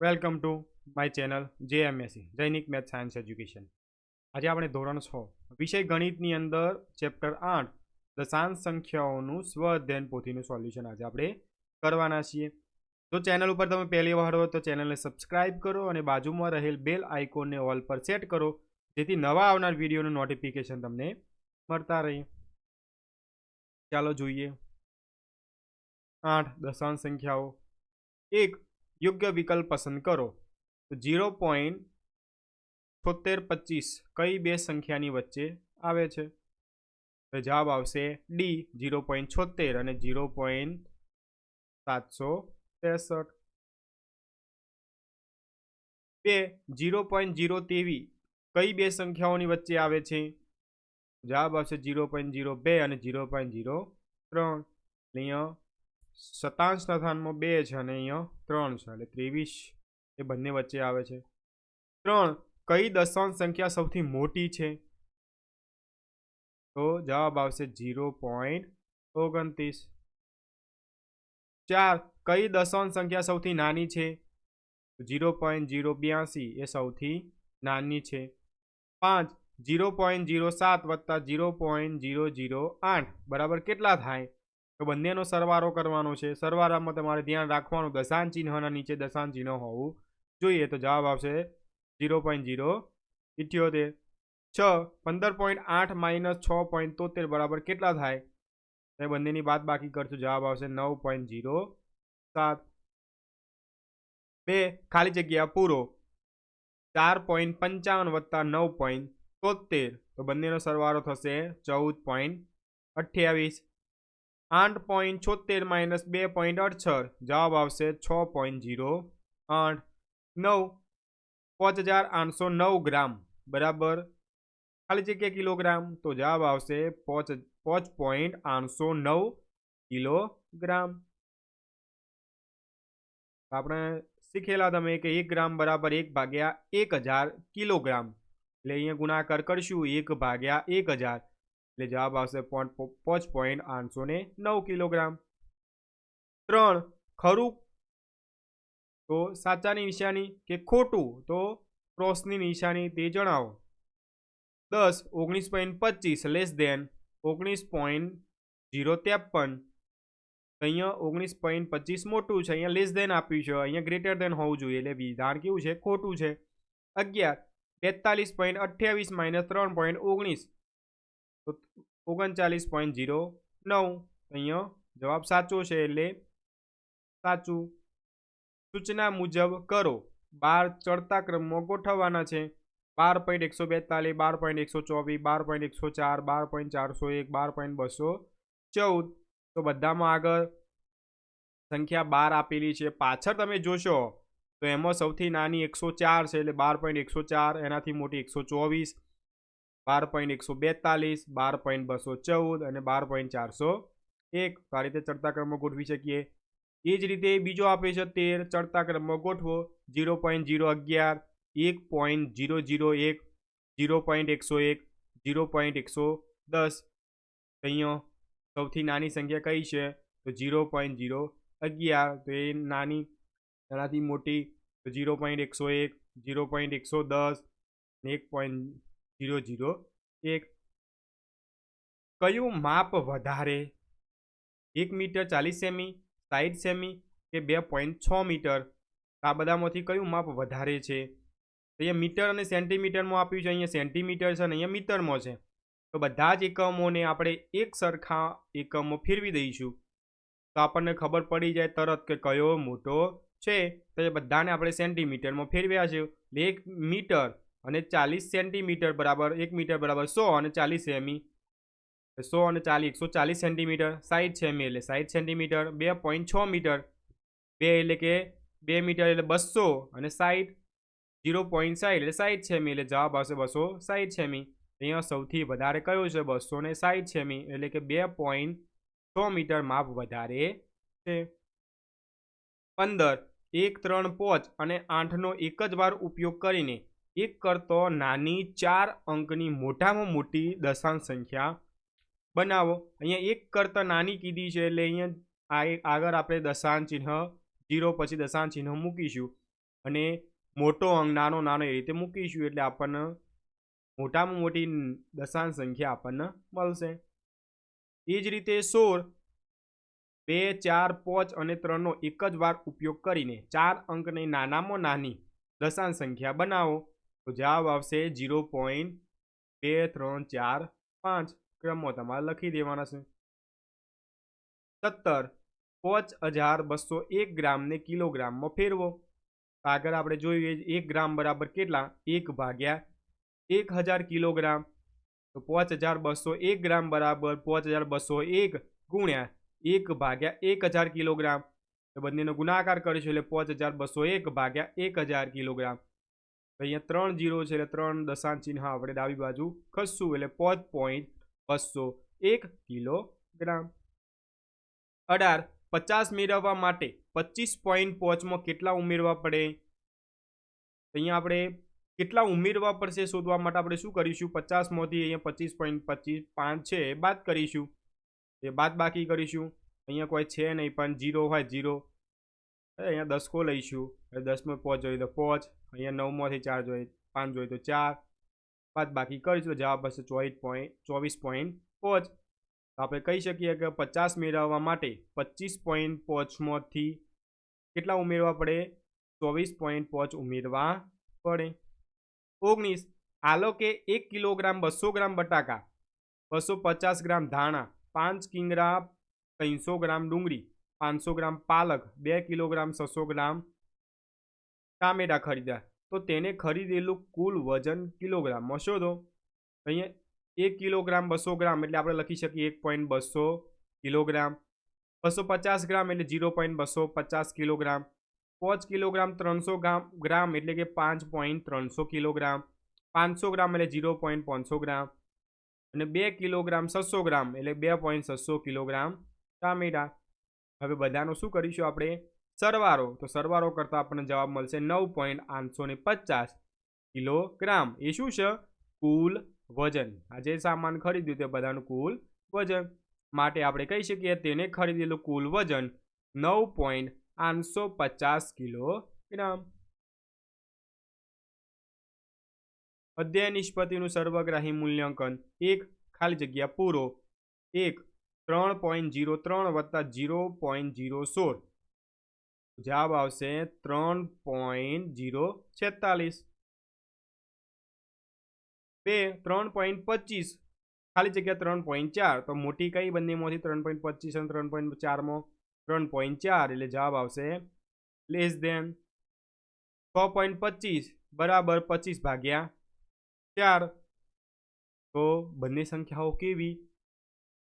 Welcome to my channel JMSC Jainik math science education આજે આપણે ધોરણ છ, વિષય ગણિતની અંદર ચેપ્ટર આઠ દશાંશ સંખ્યાઓનું સ્વ અધ્યયન પોથીનું સોલ્યુશન આજે આપણે કરવાના છીએ. જો ચેનલ ઉપર તમે પહેલી વાર હો તો ચેનલને સબસ્ક્રાઇબ કરો અને બાજુમાં રહેલ બેલ આઇકોનને ઓલ પર સેટ કરો, જેથી નવા આવનાર વિડીયોનું નોટિફિકેશન તમને મળતા રહે. ચાલો જોઈએ. આઠ દશાંશ સંખ્યાઓ. એક યોગ્ય વિકલ્પ પસંદ કરો. તો જીરો પોઈન્ટ છોતેર પચીસ કઈ બે સંખ્યાની વચ્ચે આવે છે? તો જવાબ આવશે ડી જીરો પોઈન્ટ છોતેર અને જીરો પોઈન્ટ સાતસો ત્રેસઠ. બે જીરો પોઈન્ટ ઝીરો તેવી કઈ બે સંખ્યાઓની વચ્ચે આવે છે? જવાબ આવશે જીરો પોઈન્ટ જીરો બે અને જીરો પોઈન્ટ જીરો ત્રણ. અહીંયા સતાંશના સ્થાનમાં બે છે અને અહીંયા ત્રણ છે, એટલે ત્રેવીસ એ બંને વચ્ચે આવે છે. ત્રણ, કઈ દશાંશ સંખ્યા સૌથી મોટી છે? તો જવાબ આવશે જીરો પોઈન્ટ ઓગણત્રીસ. ચાર, કઈ દશાંશ સંખ્યા સૌથી નાની છે? જીરો પોઈન્ટ જીરો બ્યાસી એ સૌથી નાની છે. પાંચ જીરો પોઈન્ટ જીરો સાત વત્તા જીરો પોઈન્ટ ઝીરો ઝીરો આઠ, બરાબર કેટલા થાય? તો બંનેનો સરવાળો કરવાનો છે. સરવાળામાં તમારે ધ્યાન રાખવાનું દશાંશ ચિહ્નના નીચે દશાંશ ચિહ્ન હોવું જોઈએ. તો જવાબ આવશે ઝીરો પોઈન્ટ ઝીરો ઇઠ્યોતેર છ, પંદર પોઈન્ટ આઠ માઇનસ છ પોઈન્ટ તોતેર બરાબર કેટલા થાય? એ બંનેની બાદ બાકી કરશું. જવાબ આવશે નવ પોઈન્ટ ઝીરો સાત. બે, ખાલી જગ્યા પૂરો. ચાર પોઈન્ટ પંચાવન વત્તા નવ પોઈન્ટ તોતેર. તો બંનેનો સરવાળો થશે ચૌદ પોઈન્ટ અઠ્યાવીસ. આઠ પોઈન્ટ છોતેર માઇનસ બે પોઈન્ટ અડસઠ જવાબ આવશે છ પોઈન્ટ જીરો આઠ નવ પાંચ હજાર આઠસો નવ ગ્રામ બરાબર ખાલી જગ્યા કિલોગ્રામ તો જવાબ આવશે પાંચ પાંચ પોઈન્ટ આઠસો નવ કિલોગ્રામ આપણે શીખેલા તમે કે એક ગ્રામ બરાબર એક ભાગ્યા એક હજાર કિલોગ્રામ એટલે અહીંયા ગુણાકાર કરશું એક ભાગ્યા એક હજાર એટલે જવાબ આવશે પાંચ પોઈન્ટ આઠસો ને નવ કિલોગ્રામ. ત્રણ, ખરું? તો સાચાની નિશાની કે ખોટું? તો ક્રોસની નિશાની તે જણાવો. દસ, ઓગણીસ પોઈન્ટ પચીસ લેસ દેન ઓગણીસ પોઈન્ટ જીરો ત્રેપન. અહીંયા ઓગણીસ પોઈન્ટ પચીસ મોટું છે, અહીંયા લેસ દેન આપ્યું છે, અહીંયા ગ્રેટર દેન હોવું જોઈએ, એટલે વિધાન કેવું છે? ખોટું છે. અગિયાર, બેતાલીસ પોઈન્ટ અઠ્યાવીસ માઇનસ ત્રણ પોઈન્ટ ઓગણીસ. તો ઓગણચાલીસ પોઈન્ટ જીરો નવ. અહીંયા જવાબ સાચો છે એટલે સાચું. સૂચના મુજબ કરો. બાર ચડતા ક્રમમાં ગોઠવવાના છે. બાર પોઈન્ટ એકસો બેતાલીસ, બાર પોઈન્ટ એકસો ચોવીસ, બાર પોઈન્ટ એકસો ચાર, બાર પોઈન્ટ ચારસો એક, બાર પોઈન્ટ બસો ચૌદ. તો બધામાં આગળ સંખ્યા બાર આપેલી છે. પાછળ તમે જોશો તો એમાં સૌથી નાની એકસો ચાર છે એટલે બાર પોઈન્ટ એકસો ચાર, એનાથી મોટી એકસો ચોવીસ. બાર પોઈન્ટ એકસો બેતાલીસ, બાર પોઈન્ટ બસો ચૌદ અને બાર પોઈન્ટ ચારસો એક. તો આ રીતે ચડતા ક્રમમાં ગોઠવી શકીએ. એ જ રીતે બીજો આપે છે તેર, ચડતા ક્રમમાં ગોઠવો. જીરો પોઈન્ટ ઝીરો અગિયાર, એક પોઈન્ટ જીરો જીરો એક જીરો પોઈન્ટ એકસો એક જીરો પોઈન્ટ એકસો દસ. અહીંયા સૌથી નાની સંખ્યા કઈ છે? તો જીરો પોઈન્ટ જીરો અગિયાર. તો એ નાની એનાથી મોટી, તો જીરો પોઈન્ટ એકસો એક જીરો પોઈન્ટ એકસો દસ એક પોઈન્ટ જીરો જીરો એક. કયું માપ વધારે? એક મીટર ચાલીસ સેમી સાઠ સેમી કે બે પોઈન્ટ છ મીટર? આ બધામાંથી કયું માપ વધારે છે? અહીંયા મીટર અને સેન્ટીમીટરમાં આપ્યું છે, અહીંયા સેન્ટીમીટર છે અને અહીંયા મીટરમાં છે. તો બધા જ એકમોને આપણે એક સરખા એકમો ફેરવી દઈશું. તો આપણને ખબર પડી જાય તરત કે કયો મોટો છે. તો એ બધાને આપણે સેન્ટીમીટરમાં ફેરવ્યા છે. એક મીટર અને ચાલીસ સેન્ટીમીટર બરાબર, એક મીટર બરાબર સો અને ચાલીસ સેમી સો અને ચાલીસ, એકસો ચાલીસ સેન્ટીમીટર સાઠ એમી એટલે સાઠ સેન્ટીમીટર, બે પોઈન્ટ છ મીટર. બે એટલે કે બે મીટર એટલે બસો અને સાઠ જીરો પોઈન્ટ સાઠ એટલે સાઠ સેમી એટલે જવાબ આવશે બસો સાઠ છેમી અહીંયા સૌથી વધારે કયો છે? બસો ને સાઠ સેમી એટલે કે બે પોઈન્ટ છ મીટર માપ વધારે છે. પંદર, એક, ત્રણ, પોચ અને આઠનો એક જ વાર ઉપયોગ કરીને એક કરતો નાની ચાર અંકની મોટામાં મોટી દશાંશ સંખ્યા. બનાવો. અહીંયા એક કરતાં નાની કીધી છે એટલે અહીંયા આગળ આપણે દશાંશ ચિહ્ન, જીરો પછી દશાંશ ચિહ્ન મૂકીશું. અને મોટો અંક, નાનો નાનો એ રીતે મૂકીશું એટલે આપણને મોટામાં મોટી દશાંશ સંખ્યા આપણને મળશે. એ જ રીતે સોળ, બે, ચાર, પાંચ અને ત્રણનો એક જ વાર ઉપયોગ કરીને ચાર અંકની નાનામાં નાની દશાંશ સંખ્યા બનાવો. તો જવાબ આવશે જીરો પોઈન્ટ બે ત્રણ ચાર પાંચ. ક્રમો તમારે લખી દેવાના છે. સત્તર. પાંચ હજાર બસો એક ગ્રામને કિલોગ્રામમાં ફેરવો. આગળ આપણે જોયું એક ગ્રામ બરાબર કેટલા? એક ભાગ્યા એક હજાર કિલોગ્રામ. તો પાંચ હજાર બસો એક ગ્રામ બરાબર પાંચ હજાર બસો એક ગુણ્યા એક ભાગ્યા એક હજાર કિલોગ્રામ. તો બંનેનો ગુણાકાર કરીશું એટલે પાંચ હજાર બસો એક ભાગ્યા એક હજાર કિલોગ્રામ. અહીંયા ત્રણ જીરો છે એટલે ત્રણ દશાંશ ચિહ્ન આપણે ડાબી બાજુ ખસશું એટલે પોત પોઈન્ટ બસો એક કિલોગ્રામ અઢાર, પચાસ મેળવવા માટે પચીસ પોઈન્ટ પોચમાં કેટલા ઉમેરવા પડે? અહીંયા આપણે કેટલા ઉમેરવા પડશે શોધવા માટે આપણે શું કરીશું? પચાસમાંથી અહીંયા પચીસ પોઈન્ટ પચીસ પાંચ છે એ બાદ કરીશું. એ બાદ બાકી કરીશું. અહીંયા કોઈ છે નહીં, પણ જીરો હોય જીરો. અહીંયા દસકો લઈશું. દસમાં પહોંચ જોઈએ તો પાંચ. અહીંયા નવમાંથી ચાર જોઈએ, પાંચ જોઈએ તો ચાર. બાદ બાકી કરીશું તો જવાબ હશે ચોવીસ પોઈન્ટ ચોવીસ પોઈન્ટ પાંચ. તો આપણે કહી શકીએ કે પચાસ મેળવવા માટે પચીસ પોઈન્ટ પાંચમાંથી કેટલા ઉમેરવા પડે? ચોવીસ પોઈન્ટ પાંચ ઉમેરવા પડે. ઓગણીસ. આલો કે એક કિલોગ્રામ બસો ગ્રામ બટાકા, બસો પચાસ ગ્રામ ધાણા, પાંચ કિંગરા, ત્રણસો ગ્રામ ડુંગળી, પાંચસો ગ્રામ પાલક, બે કિલોગ્રામ, છસો ગ્રામ ટામેટા ખરીદ્યા. તો તેને ખરીદેલું કુલ વજન કિલોગ્રામમાં શોધો અહીંયા એક કિલોગ્રામ બસો ગ્રામ એટલે આપણે લખી શકીએ એક પોઈન્ટ બસો કિલોગ્રામ. બસો પચાસ ગ્રામ એટલે ઝીરો પોઈન્ટ બસો પચાસ કિલોગ્રામ. પાંચ કિલોગ્રામ ત્રણસો ગ્રામ ગ્રામ એટલે કે પાંચ પોઈન્ટ ત્રણસો કિલોગ્રામ. પાંચસો ગ્રામ એટલે ઝીરો પોઈન્ટ પાંચસો ગ્રામ. અને બે કિલોગ્રામ છસો ગ્રામ એટલે બે પોઈન્ટ છસો કિલોગ્રામ ટામેટા. હવે બધાનો શું કરીશું આપણે? સરવારો. તો સરવારો કરતાં આપણને જવાબ મળશે નવ પોઈન્ટ આઠસો ને પચાસ કિલોગ્રામ. એ શું છે? કુલ વજન. આ જે સામાન ખરીદ્યું તે બધાનું કુલ વજન. માટે આપણે કહી શકીએ તેને ખરીદેલું કુલ વજન નવ પોઈન્ટ આઠસો પચાસ કિલોગ્રામ. અધ્યાય નિષ્પત્તિનું સર્વગ્રાહી મૂલ્યાંકન. એક ખાલી જગ્યા પૂરો. એક ત્રણ પોઈન્ટ જીરો ત્રણ વત્તા જીરો પોઈન્ટ જીરો સોળ. જવાબ આવશે ત્રણ પોઈન્ટ જીરો છેતાલીસ. બે, ત્રણ પોઈન્ટ પચીસ. ખાલી જગ્યા ત્રણ પોઈન્ટ ચાર. તો મોટી કઈ બંનેમાંથી? ત્રણ પોઈન્ટ પચીસ અને ત્રણ પોઈન્ટ ચારમાં? ત્રણ પોઈન્ટ ચાર. એટલે જવાબ આવશે લેસ દેન છ પોઈન્ટ પચીસ બરાબર પચીસ ભાગ્યા ચાર. તો બંને સંખ્યાઓ કેવી?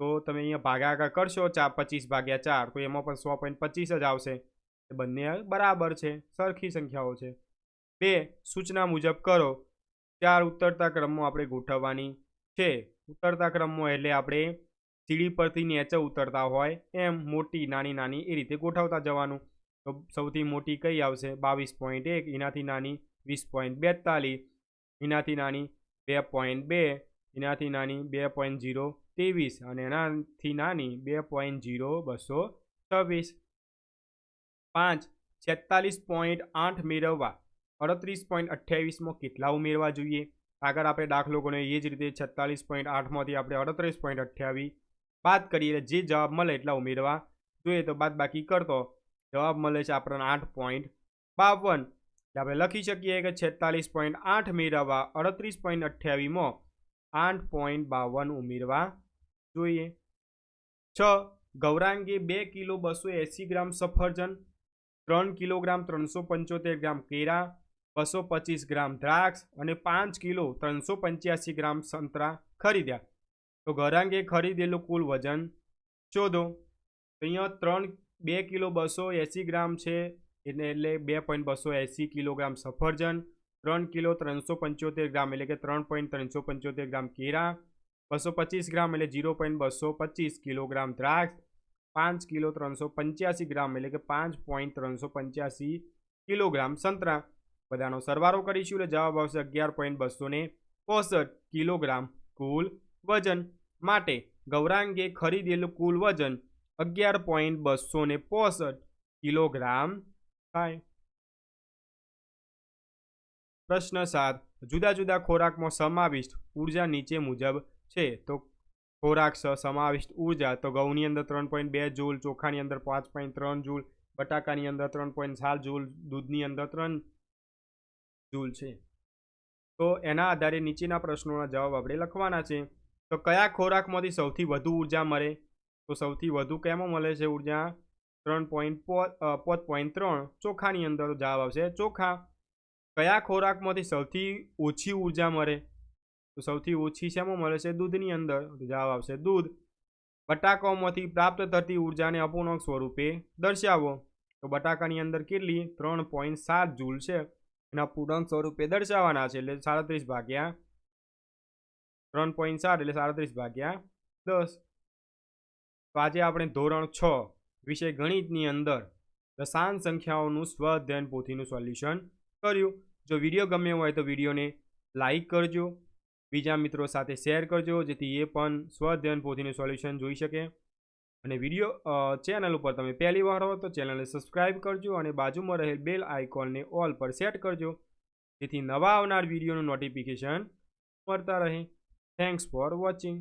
તો તમે અહીંયા ભાગાકાર કરશો ચાર પચીસ ભાગ્યા ચાર. તો એમાં પણ સો પોઈન્ટ પચીસ જ આવશે. બંને બરાબર છે, સરખી સંખ્યાઓ છે. બે, સૂચના મુજબ કરો. ચાર ઉતરતા ક્રમમાં આપણે ગોઠવવાની છે. ઉતરતા ક્રમમાં એટલે આપણે સીડી પરથી નીચે ઉતરતા હોય એમ મોટી, નાની નાની એ રીતે ગોઠવતા જવાનું. તો સૌથી મોટી કઈ આવશે? બાવીસ પોઈન્ટ એક, એનાથી નાની વીસ પોઈન્ટ બેતાલીસ, એનાથી નાની બે પોઈન્ટ બે, એનાથી નાની બે પોઈન્ટ જીરો ત્રેવીસ અને એનાથી નાની બે પોઈન્ટ જીરો બસો છવ્વીસ. પાંચ, છેતાલીસ પોઈન્ટ આઠ મેળવવા. અડત્રીસ પોઈન્ટ અઠ્યાવીસમાં કેટલા ઉમેરવા જોઈએ? આગળ આપણે દાખલો ગણ્યો એ જ રીતે છેતાલીસ પોઈન્ટ આઠમાંથી આપણે અડત્રીસ પોઈન્ટ અઠ્યાવીસ. બાદ કરીએ જે જવાબ મળે એટલા ઉમેરવા. જોઈએ તો બાદ બાકી કરતો. જવાબ મળે છે આપણને આઠ પોઈન્ટ બાવન. એટલે આપણે લખી શકીએ કે છેતાલીસ પોઈન્ટ આઠ મેળવવા, અડત્રીસ પોઈન્ટ અઠ્યાવીસમાં આઠ પોઈન્ટ બાવન ઉમેરવા જોઈએ. છ, ગૌરાંગે બે કિલો બસો એંસી ગ્રામ સફરજન ત્રણ કિલોગ્રામ ત્રણસો પંચોતેર ગ્રામ કેરા બસો પચીસ ગ્રામ દ્રાક્ષ અને પાંચ કિલો ત્રણસો પંચ્યાસી ગ્રામ સંતરા ખરીદ્યા. તો ઘરાંગે ખરીદેલું કુલ વજન શોધો તો અહીંયા ત્રણ, બે કિલો બસો એંસી ગ્રામ છે, એટલે એટલે બે પોઈન્ટ બસો એંસી કિલોગ્રામ સફરજન, ત્રણ કિલો ત્રણસો પંચોતેર ગ્રામ, એટલે કે ત્રણ પોઈન્ટ ત્રણસો પંચોતેર ગ્રામ કેળા, બસો પચીસ ગ્રામ, એટલે જીરો પોઈન્ટ બસો પચીસ કિલોગ્રામ દ્રાક્ષ પાંચ કિલો ત્રણસો પંચ્યાસી ગ્રામ એટલે કે પાંચ પોઈન્ટ ત્રણસો પંચ્યાસી કિલોગ્રામ સંતરા. બધાનો સરવારો કરીશું એટલે જવાબ આવશે અગિયાર પોઈન્ટ બસો ને પોસઠ કિલોગ્રામ કુલ વજન. માટે ગૌરાંગે ખરીદેલું કુલ વજન અગિયાર પોઈન્ટ બસો ને પોસઠ કિલોગ્રામ થાય. પ્રશ્ન સાત. જુદા જુદા ખોરાકમાં સમાવિષ્ટ ઊર્જા નીચે મુજબ છે. તો ખોરાક સમાવિષ્ટ ઊર્જા, તો ઘઉંની અંદર ત્રણ પોઈન્ટ બે જૂલ, ચોખાની અંદર પાંચ પોઈન્ટ ત્રણ જૂલ, બટાકાની અંદર ત્રણ પોઈન્ટ સાત જૂલ, દૂધની અંદર ત્રણ જૂલ છે. તો એના આધારે નીચેના પ્રશ્નોના જવાબ આપણે લખવાના છે. તો કયા ખોરાકમાંથી સૌથી વધુ ઊર્જા મળે? તો સૌથી વધુ કેમાં મળે છે ઊર્જા? ત્રણ પોઈન્ટ પોત પોઈન્ટ ત્રણ. ચોખાની અંદર જવાબ આવશે ચોખા. કયા ખોરાકમાંથી સૌથી ઓછી ઊર્જા મળે? તો સૌથી ઓછી શેમાં મળે છે? દૂધની અંદર. તો જવાબ આવશે દૂધ. બટાકાઓમાંથી પ્રાપ્ત થતી ઉર્જાને અપૂર્ણાંક સ્વરૂપે દર્શાવો. તો બટાકાની અંદર કેટલી? ત્રણ પોઈન્ટ સાત જૂલ છે. એના પૂર્ણાંક સ્વરૂપે દર્શાવવાના છે. એટલે સાડત્રીસ ભાગ્યા ત્રણ પોઈન્ટ સાત એટલે સાડત્રીસ ભાગ્યા દસ. તો આજે આપણે ધોરણ છ વિષય ગણિતની અંદર રસાયણ સંખ્યાઓનું સ્વ અધ્યયન પોથીનું સોલ્યુશન કર્યું. જો વીડિયો ગમ્યો હોય તો વિડીયોને લાઈક કરજો. બીજા મિત્રો સાથે શેર કરજો, જેથી એ પણ સ્વધ્યન પોથીનું સોલ્યુશન જોઈ શકે. અને વીડિયો ચેનલ ઉપર તમે પહેલી વાર હો તો ચેનલને સબસ્ક્રાઈબ કરજો અને બાજુમાં રહેલ બેલ આઇકોનને ઓલ પર સેટ કરજો, જેથી નવા આવનાર વિડીયોનું નોટિફિકેશન મળતા રહે. Thanks for watching